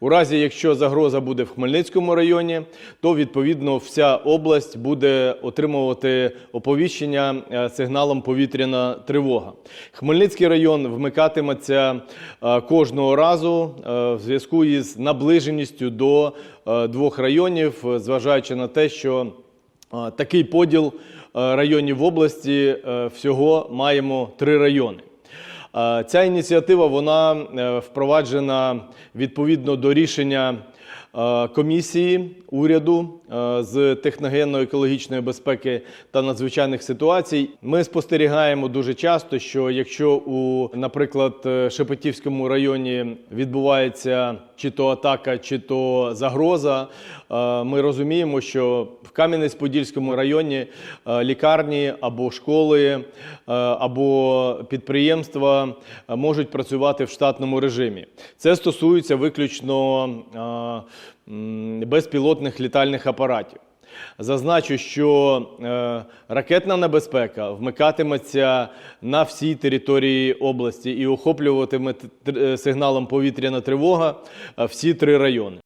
У разі, якщо загроза буде в Хмельницькому районі, то відповідно вся область буде отримувати оповіщення е, сигналом повітряна тривога. Хмельницький район вмикатиметься е, кожного разу е, в зв'язку із наближеністю до двох районів, зважаючи на те, що такий поділ районів області всього маємо три райони. Ця ініціатива вона е, впроваджена відповідно до рішення комісії уряду е, з техногенно-екологічної безпеки та надзвичайних ситуацій. Ми спостерігаємо дуже часто, що якщо у, наприклад, е, Шепетівському районі відбувається чи то атака, чи то загроза, е, ми розуміємо, що в Кам'янець-Подільському районі е, лікарні або школи, е, або підприємства е, можуть працювати в штатному режимі. Це стосується виключно е, безпілотних літальних апаратів. Зазначу, що е, ракетна небезпека вмикатиметься на всій території області і охоплюватиме е, сигналом повітряна тривога е, всі три райони.